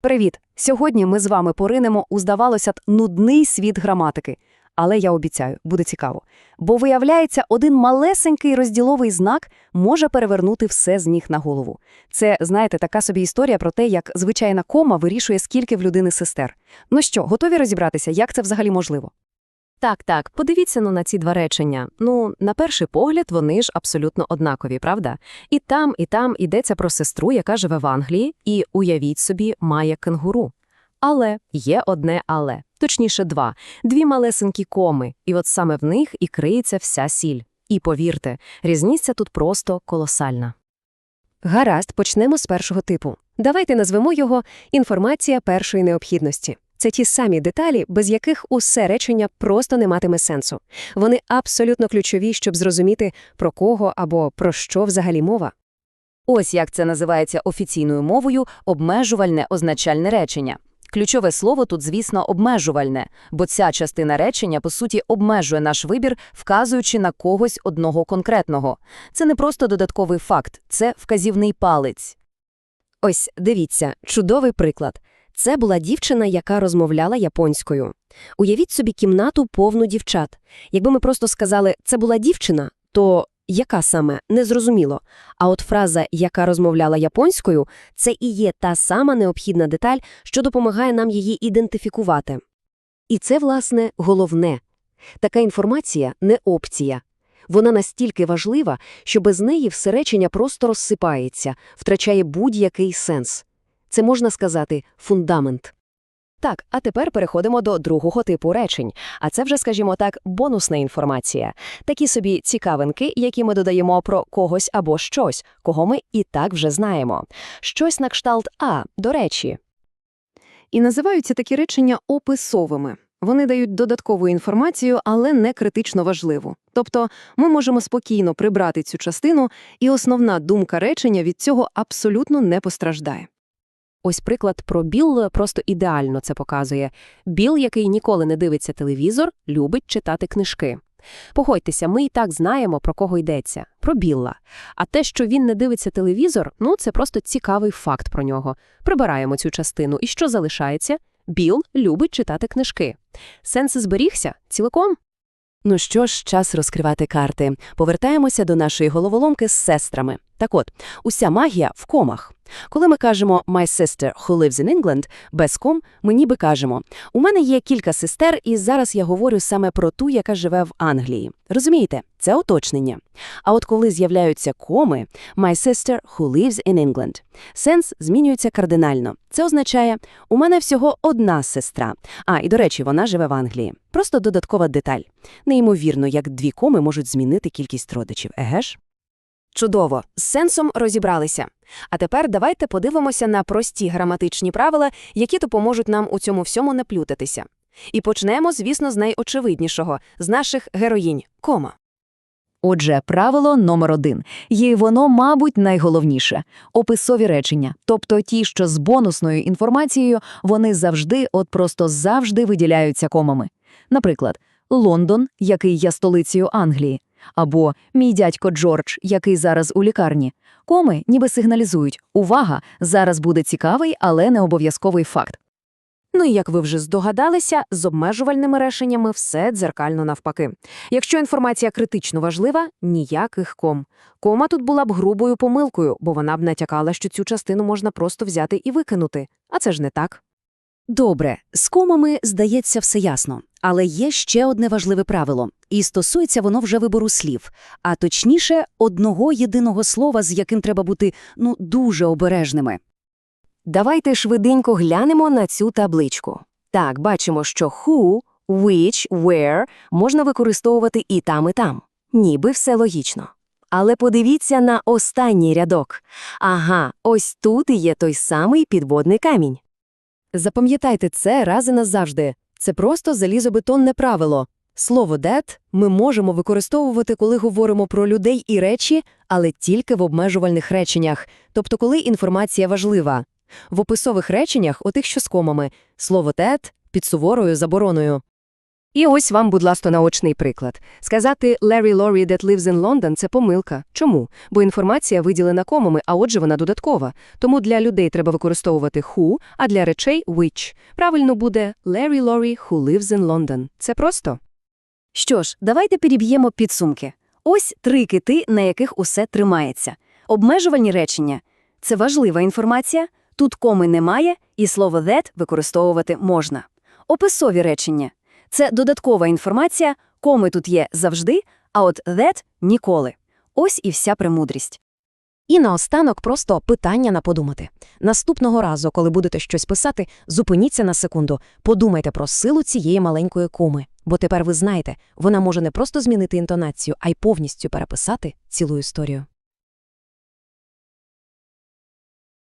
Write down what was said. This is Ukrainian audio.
Привіт! Сьогодні ми з вами поринемо у, здавалося нудний світ граматики. Але я обіцяю, буде цікаво. Бо, виявляється, один малесенький розділовий знак може перевернути все з ніг на голову. Це, знаєте, така собі історія про те, як звичайна кома вирішує, скільки в людини сестер. Ну що, готові розібратися, як це взагалі можливо? Так, так, подивіться ну, на ці два речення. Ну, на перший погляд, вони ж абсолютно однакові, правда? І там, і там йдеться про сестру, яка живе в Англії, і, уявіть собі, має кенгуру. Але є одне але, точніше два, дві малесенькі коми, і от саме в них і криється вся сіль. І повірте, різниця тут просто колосальна. Гаразд, почнемо з першого типу. Давайте назвемо його «інформація першої необхідності». Це ті самі деталі, без яких усе речення просто не матиме сенсу. Вони абсолютно ключові, щоб зрозуміти, про кого або про що взагалі мова. Ось як це називається офіційною мовою обмежувальне означальне речення. Ключове слово тут, звісно, обмежувальне, бо ця частина речення, по суті, обмежує наш вибір, вказуючи на когось одного конкретного. Це не просто додатковий факт, це вказівний палець. Ось, дивіться, чудовий приклад. Це була дівчина, яка розмовляла японською. Уявіть собі кімнату повну дівчат. Якби ми просто сказали «це була дівчина», то яка саме – незрозуміло. А от фраза «яка розмовляла японською» – це і є та сама необхідна деталь, що допомагає нам її ідентифікувати. І це, власне, головне. Така інформація – не опція. Вона настільки важлива, що без неї все речення просто розсипається, втрачає будь-який сенс. Це можна сказати фундамент. Так, а тепер переходимо до другого типу речень. А це вже, скажімо так, бонусна інформація. Такі собі цікавинки, які ми додаємо про когось або щось, кого ми і так вже знаємо. Щось на кшталт А, до речі. І називаються такі речення описовими. Вони дають додаткову інформацію, але не критично важливу. Тобто ми можемо спокійно прибрати цю частину, і основна думка речення від цього абсолютно не постраждає. Ось приклад про Біл просто ідеально це показує. Біл, який ніколи не дивиться телевізор, любить читати книжки. Погодьтеся, ми і так знаємо, про кого йдеться – про Білла. А те, що він не дивиться телевізор, ну це просто цікавий факт про нього. Прибираємо цю частину. І що залишається? Біл любить читати книжки. Сенс зберігся цілком. Ну що ж, час розкривати карти. Повертаємося до нашої головоломки з сестрами. Так от, уся магія в комах. Коли ми кажемо «my sister who lives in England» без ком, ми ніби кажемо «у мене є кілька сестер, і зараз я говорю саме про ту, яка живе в Англії». Розумієте? Це уточнення. А от коли з'являються коми «my sister who lives in England», сенс змінюється кардинально. Це означає «у мене всього одна сестра». А, і до речі, вона живе в Англії. Просто додаткова деталь. Неймовірно, як дві коми можуть змінити кількість родичів, еге ж? Чудово, з сенсом розібралися. А тепер давайте подивимося на прості граматичні правила, які допоможуть нам у цьому всьому не плютатися. І почнемо, звісно, з найочевиднішого – з наших героїнь – кома. Отже, правило номер один. Й воно, мабуть, найголовніше – описові речення. Тобто ті, що з бонусною інформацією, вони завжди, от просто завжди виділяються комами. Наприклад, Лондон, який є столицею Англії, або мій дядько Джордж, який зараз у лікарні. Коми ніби сигналізують «Увага! Зараз буде цікавий, але не обов'язковий факт». Ну і як ви вже здогадалися, з обмежувальними реченнями все дзеркально навпаки. Якщо інформація критично важлива, ніяких ком. Кома тут була б грубою помилкою, бо вона б натякала, що цю частину можна просто взяти і викинути. А це ж не так. Добре, з комами, здається, все ясно. Але є ще одне важливе правило, і стосується воно вже вибору слів, а точніше, одного єдиного слова, з яким треба бути, ну, дуже обережними. Давайте швиденько глянемо на цю табличку. Так, бачимо, що who, which, where можна використовувати і там, і там. Ніби все логічно. Але подивіться на останній рядок. Ага, ось тут і є той самий підводний камінь. Запам'ятайте це раз і назавжди. Це просто залізобетонне правило. Слово «дет» ми можемо використовувати, коли говоримо про людей і речі, але тільки в обмежувальних реченнях, тобто коли інформація важлива. В описових реченнях, отих, що з комами, слово «тет» під суворою забороною. І ось вам, будь ласка, наочний приклад. Сказати «Larry Laurie that lives in London» – це помилка. Чому? Бо інформація виділена комами, а отже вона додаткова. Тому для людей треба використовувати «who», а для речей «which». Правильно буде «Larry Laurie who lives in London». Це просто. Що ж, давайте підіб'ємо підсумки. Ось три кити, на яких усе тримається. Обмежувальні речення – це важлива інформація, тут коми немає, і слово that використовувати можна. Описові речення – це додаткова інформація, коми тут є завжди, а от that – ніколи. Ось і вся премудрість. І наостанок просто питання на подумати. Наступного разу, коли будете щось писати, зупиніться на секунду, подумайте про силу цієї маленької коми. Бо тепер ви знаєте, вона може не просто змінити інтонацію, а й повністю переписати цілу історію.